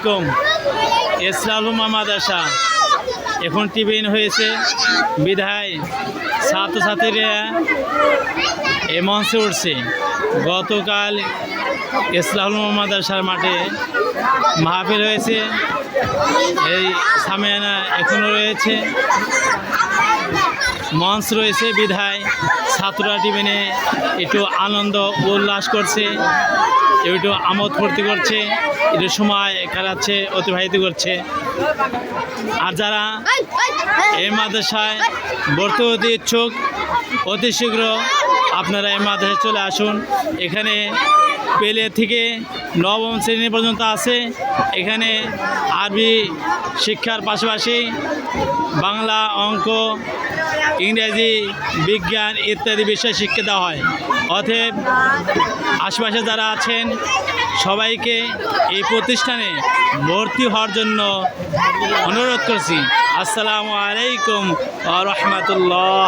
আলাইকুম। ইসলামা মাদাসা এখন টিফিন হয়েছে। বিধায় ছাত্রছাত্রীরা এ মঞ্চে উঠছে। গতকাল ইসলাম মাদাসার মাঠে মাহফিল হয়েছে। এই সামিয়ানা এখনও রয়েছে। মঞ্চ রয়েছে বিধায়। ছাত্ররা টিফিনে একটু আনন্দ উল্লাস করছে। একটু আমোদ ফুর্তি করছে। একটু সময় কাটাচ্ছে অতিবাহিত করছে। আর যারা এই মাদ্রাসায় ভর্তি হতে ইচ্ছুক, অতি শীঘ্র আপনারা এই মাদ্রাসায় চলে আসুন। এখানে পেলে থেকে নবম শ্রেণি পর্যন্ত আছে। এখানে আরবি শিক্ষার পাশাপাশি বাংলা অঙ্ক ইংরেজি, বিজ্ঞান ইত্যাদি বিষয়ে শিক্ষা দেওয়া হয়। অতএব আশেপাশে যারা আছেন, সবাইকে এই প্রতিষ্ঠানে ভর্তি হওয়ার জন্য অনুরোধ করছি। আসসালামু আলাইকুম রহমতুল্লাহ।